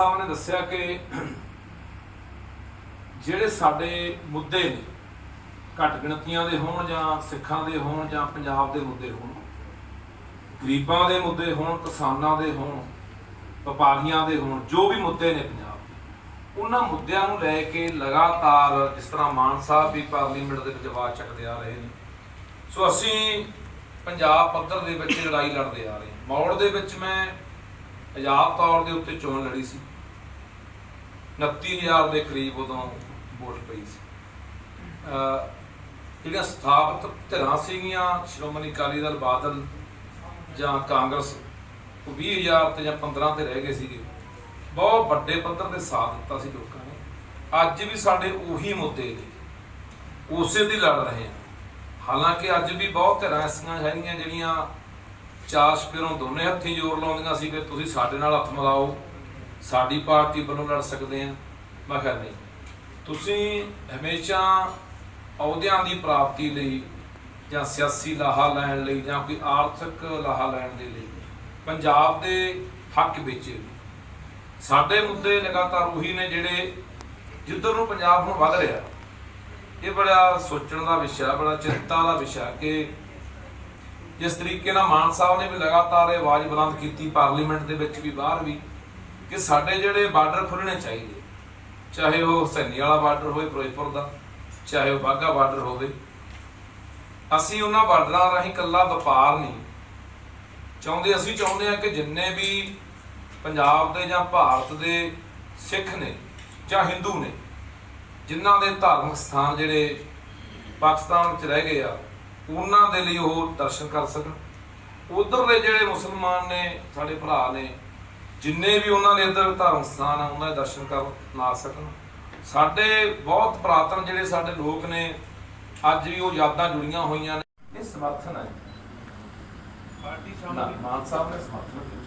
ਸਾਹਿਬ ਨੇ ਦੱਸਿਆ ਕਿ ਜਿਹੜੇ ਸਾਡੇ ਮੁੱਦੇ ਨੇ, ਘੱਟ ਗਿਣਤੀਆਂ ਦੇ ਹੋਣ ਜਾਂ ਸਿੱਖਾਂ ਦੇ ਹੋਣ ਜਾਂ ਪੰਜਾਬ ਦੇ ਮੁੱਦੇ ਹੋਣ, ਗਰੀਬਾਂ ਦੇ ਮੁੱਦੇ ਹੋਣ, ਕਿਸਾਨਾਂ ਦੇ ਹੋਣ, ਵਪਾਰੀਆਂ ਦੇ ਹੋਣ, ਜੋ ਵੀ ਮੁੱਦੇ ਨੇ ਪੰਜਾਬ ਦੇ, ਉਹਨਾਂ ਮੁੱਦਿਆਂ ਨੂੰ ਲੈ ਕੇ ਲਗਾਤਾਰ ਜਿਸ ਤਰ੍ਹਾਂ ਮਾਨ ਸਾਹਿਬ ਵੀ ਪਾਰਲੀਮੈਂਟ ਦੇ ਵਿੱਚ ਆਵਾਜ਼ ਚੱਕਦੇ ਆ ਰਹੇ ਨੇ, ਸੋ ਅਸੀਂ ਪੰਜਾਬ ਪੱਧਰ ਦੇ ਵਿੱਚ ਲੜਾਈ ਲੜਦੇ ਆ ਰਹੇ ਹਾਂ। ਮੌੜ ਦੇ ਵਿੱਚ ਮੈਂ ਆਜ਼ਾਦ ਤੌਰ ਦੇ ਉੱਤੇ ਚੋਣ ਲੜੀ ਸੀ। 29000 ਦੇ ਕਰੀਬ ਉਦੋਂ ਵੋਟ ਪਈ ਸੀ। ਜਿਹੜੀਆਂ ਸਥਾਪਿਤ ਧਿਰਾਂ ਸੀਗੀਆਂ, ਸ਼੍ਰੋਮਣੀ ਅਕਾਲੀ ਦਲ, ਬਾਦਲ ਜਾਂ ਕਾਂਗਰਸ, ਉਹ 20000 ਤੇ ਜਾਂ 15 ਤੇ ਰਹਿ ਗਏ ਸੀਗੇ। ਬਹੁਤ ਵੱਡੇ ਪੱਧਰ ਤੇ ਸਾਥ ਦਿੱਤਾ ਸੀ ਲੋਕਾਂ ਨੇ। ਅੱਜ ਵੀ ਸਾਡੇ ਉਹੀ ਮੁੱਦੇ ਨੇ। ਉਸੇ ਦੀ ਲੜ ਰਹੇ ਹਾਂ। ਹਾਲਾਂਕਿ ਅੱਜ ਵੀ ਬਹੁਤ ਧਿਰਾਂ ਐਸੀਆਂ ਹੈਗੀਆਂ ਜਿਹੜੀਆਂ ਚਾਰ ਸਪਿਰੋਂ ਦੋਨੇ ਹੱਥੀਂ ਜ਼ੋਰ ਲਾਉਂਦੀਆਂ ਸੀ ਕਿ ਤੁਸੀਂ ਸਾਡੇ ਨਾਲ ਹੱਥ ਮਿਲਾਓ। ਸਾਡੀ ਪਾਰਟੀ ਵੱਲੋਂ ਲੜ ਸਕਦੇ ਆ ਮੈਂ ਕਿਹਾ ਨਹੀਂ। ਤੁਸੀਂ ਹਮੇਸ਼ਾ ਅਹੁਦਿਆਂ ਦੀ ਪ੍ਰਾਪਤੀ ਲਈ ਜਾਂ ਸਿਆਸੀ ਲਾਹਾ ਲੈਣ ਲਈ ਜਾਂ ਕੋਈ ਆਰਥਿਕ ਲਾਹਾ ਲੈਣ ਦੇ ਲਈ ਪੰਜਾਬ ਦੇ ਹੱਕ ਵਿੱਚ ਸਾਡੇ ਮੁੱਦੇ ਲਗਾਤਾਰ ਉਹੀ ਨੇ ਜਿਹੜੇ ਜਿੱਧਰ ਨੂੰ ਪੰਜਾਬ ਹੁਣ ਵੱਧ ਰਿਹਾ। ਇਹ ਬੜਾ ਸੋਚਣ ਦਾ ਵਿਸ਼ਾ, ਬੜਾ ਚਿੰਤਾ ਦਾ ਵਿਸ਼ਾ ਕਿ ਜਿਸ ਤਰੀਕੇ ਨਾਲ ਮਾਨ ਸਾਹਿਬ ਨੇ ਵੀ ਲਗਾਤਾਰ ਇਹ ਆਵਾਜ਼ ਬੁਲੰਦ ਕੀਤੀ, ਪਾਰਲੀਮੈਂਟ ਦੇ ਵਿੱਚ ਵੀ ਬਾਹਰ ਵੀ। ਕਿ ਸਾਡੇ ਜਿਹੜੇ ਬਾਰਡਰ ਖੁੱਲਣੇ ਚਾਹੀਦੇ। ਚਾਹੇ ਉਹ ਹੁਸੈਨੀ ਵਾਲਾ ਬਾਰਡਰ ਹੋਵੇ, ਫਿਰੋਜ਼ਪੁਰ ਦਾ, ਚਾਹੇ ਉਹ ਬਾਘਾ ਬਾਰਡਰ ਹੋਵੇ। ਅਸੀਂ ਉਹਨਾਂ ਬਾਰਡਰਾਂ ਰਾਹੀਂ ਕੱਲਾ ਵਪਾਰ ਨਹੀਂ। ਚਾਹੁੰਦੇ, ਅਸੀਂ ਚਾਹੁੰਦੇ ਹਾਂ ਕਿ ਜਿੰਨੇ ਵੀ ਪੰਜਾਬ ਦੇ ਜਾਂ ਭਾਰਤ ਦੇ ਸਿੱਖ ਨੇ ਜਾਂ ਹਿੰਦੂ ਨੇ, ਜਿਨ੍ਹਾਂ ਦੇ ਧਾਰਮਿਕ ਸਥਾਨ ਜਿਹੜੇ ਪਾਕਿਸਤਾਨ ਵਿੱਚ ਰਹਿ ਗਏ ਆ, ਉਹਨਾਂ ਦੇ ਲਈ ਉਹ ਦਰਸ਼ਨ ਕਰ ਸਕਣ। ਉਧਰਲੇ ਜਿਹੜੇ ਮੁਸਲਮਾਨ ਨੇ, ਸਾਡੇ ਭਰਾ ਨੇ ਜਿੰਨੇ ਵੀ ਉਹਨਾਂ ਦੇ ਇੱਧਰ ਧਾਰਮਿਕ ਸਥਾਨ ਆ ਉਹਨਾਂ ਦੇ ਦਰਸ਼ਨ ਕਰਨ ਆ ਸਕਣ। ਸਾਡੇ ਬਹੁਤ ਪ੍ਰਾਤਨ ਜਿਹੜੇ ਸਾਡੇ ਲੋਕ ਨੇ ਅੱਜ ਵੀ ਉਹ ਯਾਦਾਂ ਜੁੜੀਆਂ ਹੋਈਆਂ ਨੇ। ਇਹ ਸਮਰਥਨ ਹੈ ਪਾਰਟੀ ਸ਼ਾਮਲ ਮਾਨ ਸਾਹਿਬ ਨੇ ਸਮਰਥਨ ਕੀਤਾ।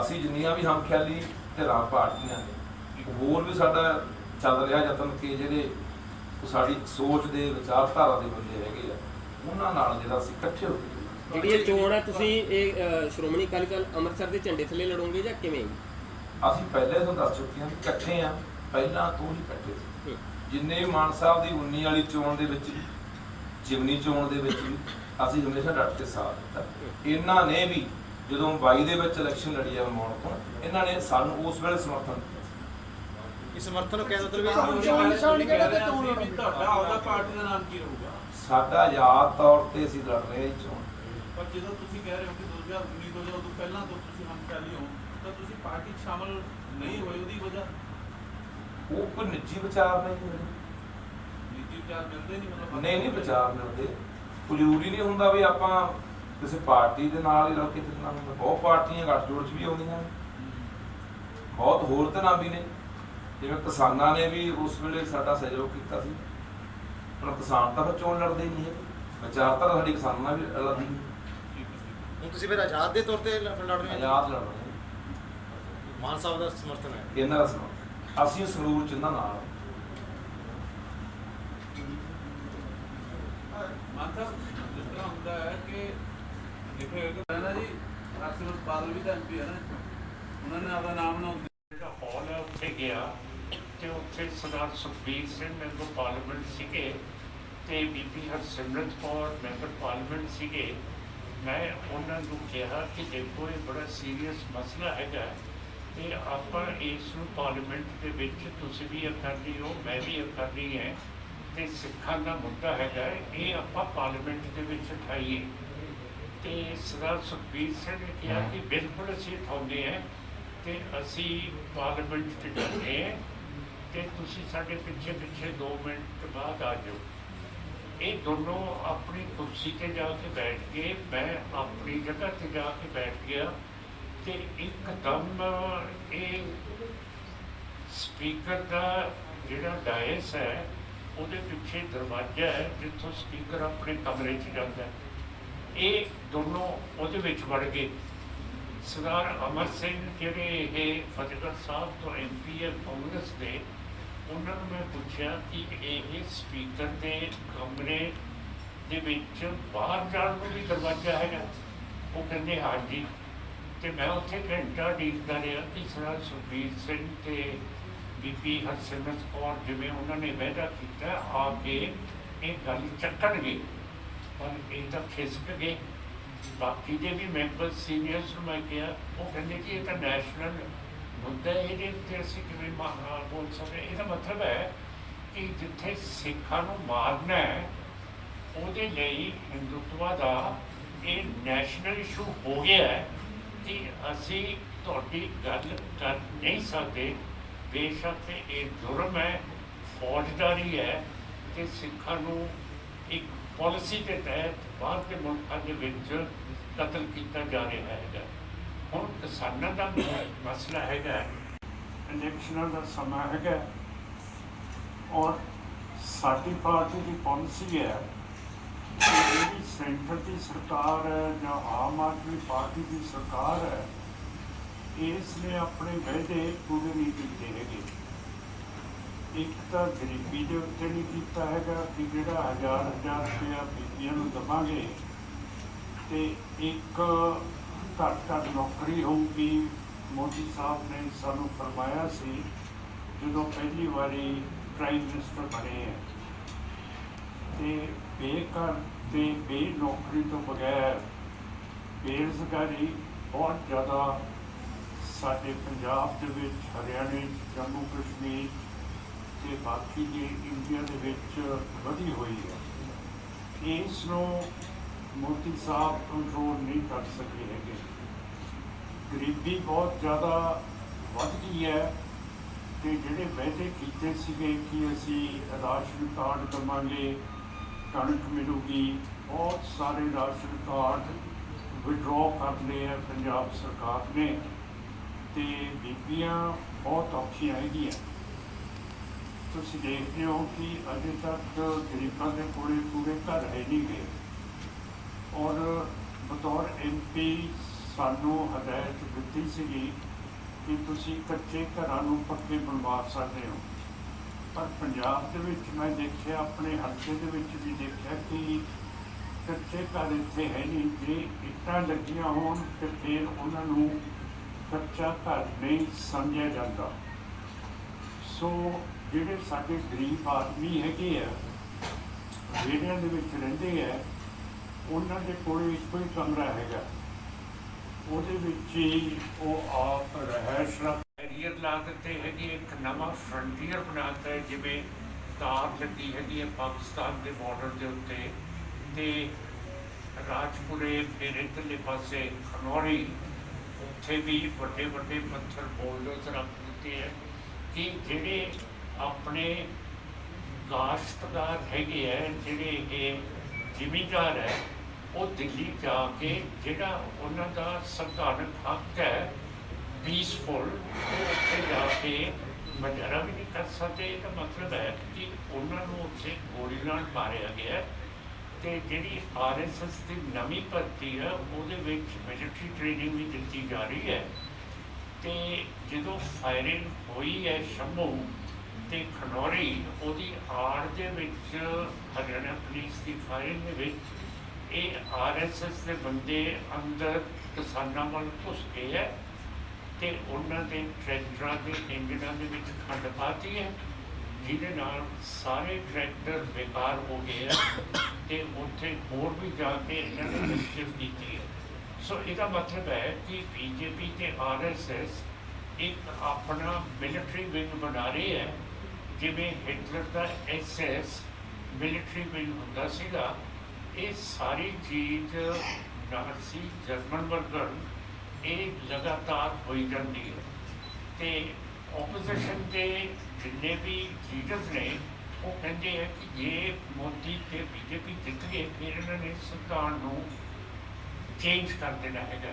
ਅਸੀਂ ਜਿੰਨੀਆਂ ਵੀ ਹਮਖਿਆਲੀ ਧਿਰਾਂ ਪਾਰਟੀਆਂ ਨੇ ਹੋਰ ਵੀ ਸਾਡਾ ਚੱਲ ਰਿਹਾ ਯਤਨ ਕਿ ਜਿਹੜੇ ਸਾਡੀ ਸੋਚ ਦੇ ਵਿਚਾਰਧਾਰਾ ਦੇ ਬੰਦੇ ਹੈਗੇ ਆ ਉਹਨਾਂ ਨਾਲ ਜਿਹੜਾ ਅਸੀਂ ਇਕੱਠੇ ਹੋ ਕੇ ਜਿਹੜੀ ਇਹ ਚੋਣ ਹੈ ਤੁਸੀਂ ਇਹ ਅ, ਸ਼੍ਰੋਮਣੀ ਅਕਾਲੀ ਦਲ ਅੰਮ੍ਰਿਤਸਰ ਦੇ ਝੰਡੇ ਥੱਲੇ ਲੜੋਗੇ ਜਾਂ ਕਿਵੇਂ? ਅਸੀਂ ਪਹਿਲੇ ਤੋਂ ਦੱਸ ਚੁੱਕੇ ਹਾਂ ਕਿ ਇਕੱਠੇ ਆ ਪਹਿਲਾਂ ਤੋਂ ਹੀ ਇਕੱਠੇ ਸੀ। ਹੂੰ। ਜਿੰਨੇ ਵੀ ਮਾਨ ਸਾਹਿਬ ਦੀ 19 ਵਾਲੀ ਚੋਣ ਦੇ ਵਿੱਚ ਵੀ ਜਿਮਨੀ ਚੋਣ ਦੇ ਵਿੱਚ ਵੀ ਅਸੀਂ ਹਮੇਸ਼ਾ ਡਟ ਕੇ ਸਾਥ ਦਿੱਤਾ। ਇਹਨਾਂ ਨੇ ਵੀ ਜਦੋਂ 22 ਦੇ ਵਿੱਚ ਇਲੈਕਸ਼ਨ ਲੜੀ ਆ ਮੌੜ ਤੋਂ ਇਹਨਾਂ ਨੇ ਸਾਨੂੰ ਉਸ ਵੇਲੇ ਸਮਰਥਨ ਦਿੱਤਾ ਇਸ ਸਮਰਥਨ ਨੂੰ ਕਹਿ ਮਤਲਬ ਚੋਣ ਨਿਸ਼ਾਨ ਇਹ ਕਿਹੜਾ ਤੇ ਕਹਿ ਚੋਣ ਰਹੇ ਸੀ? ਵੀ ਲੜੋਗੇ? ਤੁਹਾਡਾ ਉਹਦਾ ਪਾਰਟੀ ਦਾ ਨਾਮ ਕੀ ਰਹੂਗਾ ਸਾਡਾ ਆਜ਼ਾਦ ਤੌਰ ਤੇ ਅਸੀਂ ਲੜ ਰਹੇ ਹਾਂ ਇਹ ਚੋਣ ਪਰ ਜਦੋਂ ਤੁਸੀਂ ਕਹਿ ਰਹੇ ਹੋ ਕਿ 2019 ਤੋਂ ਜਦੋਂ ਤੋਂ ਪਹਿਲਾਂ ਤੋਂ ਤੁਸੀਂ ਹਮ ਚਾਲੀ ਹੋ ਤਾਂ ਤੁਸੀਂ ਪਾਰਟੀ 'ਚ ਸ਼ਾਮਲ ਨਹੀਂ ਹੋਏ ਉਹਦੀ ਵਜ੍ਹਾ? ਉਹ ਕੋਈ ਨਿੱਜੀ ਵਿਚਾਰ ਨਹੀਂ ਮੇਰੇ ਨੀਤੀ ਵਿਚਾਰ ਮਿਲਦੇ ਨਹੀਂ ਮਤਲਬ ਨਹੀਂ ਨਹੀਂ ਵਿਚਾਰ ਮਿਲਦੇ। ਕੋਈ ਜ਼ਰੂਰੀ ਨਹੀਂ ਹੁੰਦਾ ਵੀ ਆਪਾਂ ਕਿਸੇ ਪਾਰਟੀ ਦੇ ਨਾਲ ਹੀ ਰਲ ਕੇ ਚੱਲਣਾ ਹੁੰਦਾ। ਬਹੁਤ ਪਾਰਟੀਆਂ ਗੱਠਜੋੜ 'ਚ ਵੀ ਆਉਂਦੀਆਂ ਨੇ। ਬਹੁਤ ਹੋਰ ਤਰ੍ਹਾਂ ਵੀ ਨੇ। ਜਿਵੇਂ ਕਿਸਾਨਾਂ ਨੇ ਵੀ ਉਸ ਵੇਲੇ ਸਾਡਾ ਸਹਿਯੋਗ ਕੀਤਾ ਸੀ। ਹੁਣ ਕਿਸਾਨ ਤਾਂ ਫਿਰ ਚੋਣ ਲੜਦੇ ਹੀ ਨਹੀਂ ਹੈਗੇ। ਵਿਚਾਰਧਾਰਾ ਸਾਡੀ ਕਿਸਾਨਾਂ ਨਾਲ ਵੀ ਅਲੱਗ ਹੀ ਹੈ, ਹੁਣ ਤੁਸੀਂ ਫਿਰ ਆਜ਼ਾਦ ਦੇ ਤੌਰ ਤੇ ਲ- ਲੜ ਰਹੇ ਹੋ ਆਜ਼ਾਦ ਲੜ ਰਹੇ ਮਾਨ ਸਾਹਿਬ ਦਾ ਸਮਰਥਨ ਹੈ। ਇਹਨਾਂ ਦਾ ਸਮਰਥਨ। ਅਸੀਂ ਸੰਗਰੂਰ ਚ ਇਹਨਾਂ ਨਾਲ। ਸਾਹਿਬ ਜਿਸ ਤਰ੍ਹਾਂ ਹੁੰਦਾ ਹੈ ਕਿ ਦੇਖੋ ਇਹ ਤਾਂ ਨਾ ਜੀ ਅਕਸਰ ਬਾਦਲ ਵੀ ਤਾਂ ਐਮਪੀ ਹੈ ਨਾ। ਉਹਨਾਂ ਨੇ ਆਪਦਾ ਨਾਮ ਨਾ ਜਿਹੜਾ ਹਾਲ ਹੈ ਉੱਥੇ ਗਿਆ ਤੇ ਉੱਥੇ ਸਰਦਾਰ ਸੁਖਬੀਰ ਸਿੰਘ ਮੈਂਬਰ ਪਾਰਲੀਮੈਂਟ ਸੀਗੇ ਤੇ ਬੀਬੀ ਹਰਸਿਮਰਤ ਕੌਰ ਮੈਂਬਰ ਪਾਰਲੀਮੈਂਟ ਸੀਗੇ। ਮੈਂ ਉਹਨਾਂ ਨੂੰ ਕਿਹਾ ਕਿ ਦੇਖੋ ਇਹ ਬੜਾ ਸੀਰੀਅਸ ਮਸਲਾ ਹੈਗਾ ਤੇ ਆਪਾਂ ਇਸ ਨੂੰ ਪਾਰਲੀਮੈਂਟ ਦੇ ਵਿੱਚ ਤੁਸੀਂ ਵੀ ਅਕਾਲੀ ਹੋ ਮੈਂ ਵੀ ਅਕਾਲੀ ਹਾਂ ਤੇ ਸਿੱਖਾਂ ਦਾ ਮੁੱਦਾ ਹੈਗਾ ਇਹ ਆਪਾਂ ਪਾਰਲੀਮੈਂਟ ਦੇ ਵਿੱਚ ਉਠਾਈਏ। ਤੇ ਸਰਦਾਰ ਸੁਖਬੀਰ ਸਿੰਘ ਨੇ ਕਿਹਾ ਕਿ ਬਿਲਕੁਲ ਅਸੀਂ ਉਠਾਉਂਦੇ ਹਾਂ ਤੇ ਅਸੀਂ ਪਾਰਲੀਮੈਂਟ 'ਚ ਜਾਂਦੇ ਹਾਂ ਤੇ ਤੁਸੀਂ ਸਾਡੇ ਪਿੱਛੇ ਪਿੱਛੇ 2 ਮਿੰਟ ਬਾਅਦ ਆ ਜਾਓ। ਇਹ ਦੋਨੋਂ ਆਪਣੀ ਕੁਰਸੀ ਤੇ ਜਾ ਕੇ ਬੈਠ ਗਏ, ਮੈਂ ਆਪਣੀ ਜਗ੍ਹਾ ਤੇ ਜਾ ਕੇ ਬੈਠ ਗਿਆ ਤੇ ਇੱਕਦਮ ਇਹ ਸਪੀਕਰ ਦਾ ਜਿਹੜਾ ਡਾਇਸ ਹੈ, ਉਹਦੇ ਪਿੱਛੇ ਦਰਵਾਜ਼ਾ ਹੈ, ਜਿੱਥੋਂ ਸਪੀਕਰ ਆਪਣੇ ਕਮਰੇ 'ਚ ਜਾਂਦਾ ਹੈ। ਇਹ ਦੋਨੋਂ ਉਹਦੇ ਵਿੱਚ ਵੜ ਗਏ। ਸਰਦਾਰ ਅਮਰ ਸਿੰਘ ਜਿਹੜੇ ਇਹ ਫਤਿਹਗੜ੍ਹ ਸਾਹਿਬ ਤੋਂ ਐਮਪੀ ਹੈ ਕਾਂਗਰਸ ਦੇ ਉਹਨਾਂ ਨੂੰ ਮੈਂ ਪੁੱਛਿਆ ਕਿ ਇਹ ਸਪੀਕਰ ਦੇ ਕਮਰੇ ਦੇ ਵਿੱਚ ਬਾਹਰ ਜਾਣ ਨੂੰ ਵੀ ਦਰਵਾਜ਼ਾ ਹੈਗਾ। ਉਹ ਕਹਿੰਦੇ, ਹਾਂਜੀ। ਤੇ ਮੈਂ ਉੱਥੇ ਘੰਟਾ ਡੀਕਦਾ ਰਿਹਾ। ਕਿ ਸਰਦਾਰ ਸੁਖਬੀਰ ਸਿੰਘ ਤੇ ਬੀਬੀ ਹਰਸਿਮਰਤ ਕੌਰ ਜਿਵੇਂ ਉਹਨਾਂ ਨੇ ਵਾਅਦਾ ਕੀਤਾ, ਆ ਕੇ ਇਹ ਗੱਲ ਚੱਕਣਗੇ। ਪਰ ਇਹ ਤਾਂ ਖਿਸਕ ਗਏ ਬਾਕੀ ਦੇ ਵੀ ਮੈਂਬਰ ਸੀਨੀਅਰਸ ਨੂੰ ਮੈਂ ਕਿਹਾ, ਉਹ ਕਹਿੰਦੇ ਕਿ ਇਹ ਤਾਂ ਨੈਸ਼ਨਲ ਮੁੱਦਾ ਇਹਦੇ ਉੱਤੇ ਅਸੀਂ ਕਿਵੇਂ ਮਾ- ਬੋਲ ਸਕਦੇ ਇਹਦਾ ਮਤਲਬ ਹੈ ਕਿ ਜਿੱਥੇ ਸਿੱਖਾਂ ਨੂੰ ਮਾਰਨਾ ਹੈ, ਉਹਦੇ ਲਈ ਹਿੰਦੂਤਵਾ ਦਾ ਇਹ ਨੈਸ਼ਨਲ ਇਸ਼ੂ ਹੋ ਗਿਆ ਹੈ ਕਿ ਅਸੀਂ ਤੁਹਾਡੀ ਗੱਲ ਕਰ ਨਹੀਂ ਸਕਦੇ। ਬੇਸ਼ੱਕ ਇਹ ਜੁਰਮ ਹੈ, ਫੌਜਦਾਰੀ ਹੈ ਤੇ ਸਿੱਖਾਂ ਨੂੰ ਇੱਕ ਪਾਲਿਸੀ ਦੇ ਤਹਿਤ ਬਾਹਰ ਦੇ ਮੁਲਕਾਂ ਦੇ ਵਿੱਚ ਕਤਲ ਕੀਤਾ ਜਾ ਰਿਹਾ ਹੈਗਾ। ਹੁਣ ਕਿਸਾਨਾਂ ਦਾ ਮਸਲਾ ਹੈਗਾ ਇਲੈਕਸ਼ਨਾਂ ਦਾ ਸਮਾਂ ਹੈਗਾ ਔਰ ਸਾਡੀ ਪਾਰਟੀ ਦੀ ਪਾਲਿਸੀ ਹੈ ਜਿਹੜੀ ਸੈਂਟਰ ਦੀ ਸਰਕਾਰ ਹੈ ਜਾਂ ਆਮ ਆਦਮੀ ਪਾਰਟੀ ਦੀ ਸਰਕਾਰ ਹੈ ਇਸ ਨੇ ਆਪਣੇ ਵਾਅਦੇ ਪੂਰੇ ਨਹੀਂ ਕੀਤੇ ਹੈਗੇ। ਇੱਕ ਤਾਂ ਗਰੀਬੀ ਦੇ ਉੱਤੇ ਨਹੀਂ ਕੀਤਾ ਹੈਗਾ ਕਿ ਜਿਹੜਾ ਹਜ਼ਾਰ ਹਜ਼ਾਰ ਰੁਪਇਆ ਬੀਬੀਆਂ ਨੂੰ ਦਵਾਂਗੇ ਤੇ ਇੱਕ ਘੱਟ ਘੱਟ ਨੌਕਰੀ ਹੋਊਗੀ। ਮੋਦੀ ਸਾਹਿਬ ਨੇ ਸਾਨੂੰ ਫਰਮਾਇਆ ਸੀ, ਜਦੋਂ ਪਹਿਲੀ ਵਾਰੀ ਪ੍ਰਾਈਮ ਮਿਨਿਸਟਰ ਬਣੇ ਹੈ ਤੇ ਬੇਕਾਰ ਤੇ ਬੇ ਨੌਕਰੀ ਤੋਂ ਬਗੈਰ ਬੇਰੁਜ਼ਗਾਰੀ ਬਹੁਤ ਜ਼ਿਆਦਾ ਸਾਡੇ ਪੰਜਾਬ ਦੇ ਵਿੱਚ, ਹਰਿਆਣੇ, ਜੰਮੂ ਕਸ਼ਮੀਰ ਤੇ ਬਾਕੀ ਦੇ ਇੰਡੀਆ ਦੇ ਵਿੱਚ ਵਧੀ ਹੋਈ ਹੈ। ਇਸ ਨੂੰ ਮੋਦੀ ਸਾਹਿਬ ਕੰਟਰੋਲ ਨਹੀਂ ਕਰ ਸਕੇ ਹੈਗੇ। ਗਰੀਬੀ ਬਹੁਤ ਜ਼ਿਆਦਾ ਵੱਧ ਗਈ ਹੈ ਤੇ ਜਿਹੜੇ ਵਾਅਦੇ ਕੀਤੇ ਸੀਗੇ ਕਿ ਅਸੀਂ ਰਾਸ਼ਨ ਕਾਰਡ ਦਵਾਂਗੇ, ਕਣਕ ਮਿਲੂਗੀ, ਬਹੁਤ ਸਾਰੇ ਰਾਸ਼ਨ ਕਾਰਡ ਵਿਡਰਾਅ ਕਰ ਲਏ ਹੈ ਪੰਜਾਬ ਸਰਕਾਰ ਨੇ ਤੇ ਬੀਬੀਆਂ ਬਹੁਤ ਔਖੀਆਂ ਹੈਗੀਆਂ। ਤੁਸੀਂ ਦੇਖਦੇ ਹੋ ਕਿ ਅਜੇ ਤੱਕ ਗਰੀਬਾਂ ਦੇ ਕੋਲੇ ਪੂਰੇ ਘਰ ਹੈ ਨਹੀਂ ਗਏ। ਔਰ ਬਤੌਰ ਐਮਪੀ ਸਾਨੂੰ ਹਦਾਇਤ ਦਿੱਤੀ ਸੀਗੀ ਕਿ ਤੁਸੀਂ ਕੱਚੇ ਘਰਾਂ ਨੂੰ ਪੱਕੇ ਬਣਵਾ ਸਕਦੇ ਹੋ। ਪਰ ਪੰਜਾਬ ਦੇ ਵਿੱਚ ਮੈਂ ਦੇਖਿਆ, ਆਪਣੇ ਹਲਕੇ ਦੇ ਵਿੱਚ ਵੀ ਦੇਖਿਆ ਕਿ ਕੱਚੇ ਘਰ ਇੱਥੇ ਹੈ ਨਹੀਂ। ਜੇ ਇੱਟਾਂ ਲੱਗੀਆਂ ਹੋਣ ਤੇ ਫਿਰ ਉਹਨਾਂ ਨੂੰ ਕੱਚਾ ਘਰ ਨਹੀਂ ਸਮਝਿਆ ਜਾਂਦਾ। ਸੋ ਜਿਹੜੇ ਸਾਡੇ ਗਰੀਬ ਆਦਮੀ ਹੈਗੇ ਆ, ਵਿਹੜਿਆਂ ਦੇ ਵਿੱਚ ਰਹਿੰਦੇ ਆ ਉਹਨਾਂ ਦੇ ਕੋਲ ਇੱਕੋ ਹੀ ਕਮਰਾ ਹੈਗਾ ਉਹਦੇ ਵਿੱਚ ਹੀ ਉਹ ਆਪ ਰਹਿਸ਼ ਦਾ ਕੈਰੀਅਰ ਲਾ ਦਿੱਤੇ ਹੈਗੇ, ਇੱਕ ਨਵਾਂ ਫਰੰਟੀਅਰ ਬਣਾਤਾ ਹੈ, ਜਿਵੇਂ ਤਾਰ ਲੱਗੀ ਹੈਗੀ ਹੈ ਪਾਕਿਸਤਾਨ ਦੇ ਬਾਰਡਰ ਦੇ ਉੱਤੇ ਤੇ ਰਾਜਪੁਰੇ, ਫਿਰ ਇੱਧਰਲੇ ਪਾਸੇ ਖਨੌਰੀ, ਉੱਥੇ ਵੀ ਵੱਡੇ ਵੱਡੇ ਪੱਥਰ ਬੋਲਡਰਸ ਰੱਖ ਦਿੱਤੇ ਹੈ ਕਿ ਜਿਹੜੇ ਆਪਣੇ ਕਾਸ਼ਤਕਾਰ ਹੈਗੇ ਹੈ, ਜਿਹੜੇ ਇਹ ਜ਼ਿਮੀਂਦਾਰ ਹੈ ਉਹ ਦਿੱਲੀ ਜਾ ਕੇ ਜਿਹੜਾ ਉਹਨਾਂ ਦਾ ਸੰਵਿਧਾਨਕ ਹੱਕ ਹੈ ਪੀਸਫੁਲ ਉਹ ਉੱਥੇ ਜਾ ਕੇ ਮਜਰਾ ਵੀ ਨਹੀਂ ਕਰ ਸਕਦੇ ਇਹਦਾ ਮਤਲਬ ਹੈ ਕਿ ਉਹਨਾਂ ਨੂੰ ਉੱਥੇ ਗੋਲੀ ਨਾਲ ਮਾਰਿਆ ਗਿਆ ਹੈ। ਤੇ ਜਿਹੜੀ ਆਰਐਸਐਸ ਦੀ ਨਵੀਂ ਭਰਤੀ ਹੈ, ਉਹਦੇ ਵਿੱਚ ਮਿਲਟਰੀ ਟ੍ਰੇਨਿੰਗ ਵੀ ਦਿੱਤੀ ਜਾ ਰਹੀ ਹੈ ਤੇ ਜਦੋਂ ਫਾਇਰਿੰਗ ਹੋਈ ਹੈ ਸ਼ੰਭੂ ਤੇ ਖਨੌਰੀ, ਉਹਦੀ ਆੜ ਦੇ ਵਿੱਚ ਹਰਿਆਣਾ ਪੁਲਿਸ ਦੀ ਫਾਇਰਿੰਗ ਦੇ ਵਿੱਚ ਇਹ ਆਰਐਸਐਸ ਦੇ ਬੰਦੇ ਅੰਦਰ ਕਿਸਾਨਾਂ ਵੱਲ ਘੁਸ ਗਏ ਹੈ ਤੇ ਉਹਨਾਂ ਦੇ ਟਰੈਕਟਰਾਂ ਦੇ ਇੰਜਣਾਂ ਦੇ ਵਿੱਚ ਖੰਡ ਪਾਤੀ ਹੈ, ਜਿਹਦੇ ਨਾਲ ਸਾਰੇ ਟਰੈਕਟਰ ਬੇਕਾਰ ਹੋ ਗਏ ਹੈ ਤੇ ਉੱਥੇ ਹੋਰ ਵੀ ਜਾ ਕੇ ਇਹਨਾਂ ਨੇ ਮਿਸਚੀਫ ਕੀਤੀ ਹੈ। ਸੋ ਇਹਦਾ ਮਤਲਬ ਹੈ ਕਿ ਬੀਜੇਪੀ ਤੇ ਆਰਐਸਐਸ ਇੱਕ ਆਪਣਾ ਮਿਲਟਰੀ ਵਿੰਗ ਬਣਾ ਰਹੀ ਹੈ, ਜਿਵੇਂ ਹਿਟਲਰ ਦਾ ਐਸਐਸ ਮਿਲਟਰੀ ਵਿੰਗ ਹੁੰਦਾ ਸੀਗਾ ਇਹ ਸਾਰੀ ਚੀਜ਼ ਨਾਜ਼ੀ ਜਰਮਨ ਵਰਗਨ ਇਹ ਲਗਾਤਾਰ ਹੋਈ ਜਾਂਦੀ ਹੈ। ਤੇ ਆਪੋਜੀਸ਼ਨ ਦੇ ਜਿੰਨੇ ਵੀ ਲੀਡਰਸ ਨੇ, ਉਹ ਕਹਿੰਦੇ ਹੈ ਕਿ ਜੇ ਮੋਦੀ ਤੇ ਬੀਜੇਪੀ ਜਿੱਤ ਗਏ, ਫਿਰ ਇਹਨਾਂ ਨੇ ਸੰਵਿਧਾਨ ਨੂੰ ਚੇਂਜ ਕਰ ਦੇਣਾ ਹੈਗਾ।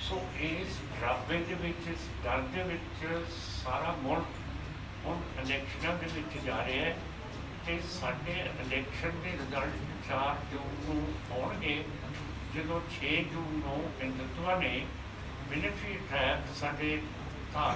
ਸੋ ਇਸ ਡਰਾਬੇ ਦੇ ਵਿੱਚ, ਇਸ ਡਰ ਦੇ ਵਿੱਚ ਸਾਰਾ ਮੁਲਕ ਹੁਣ ਇਲੈਕਸ਼ਨਾਂ ਦੇ ਵਿੱਚ ਜਾ ਰਿਹਾ ਹੈ ਤੇ ਸਾਡੇ ਇਲੈਕਸ਼ਨ ਦੇ ਰਿਜ਼ਲਟ 4 ਜੂਨ ਨੂੰ ਆਉਣਗੇ। ਜਦੋਂ 6 ਜੂਨ ਨੂੰ ਹਿੰਦੁਤਵਾ ਨੇ ਮਿਲਟਰੀ ਅਟੈਕ ਸਾਡੇ ਧਾਰ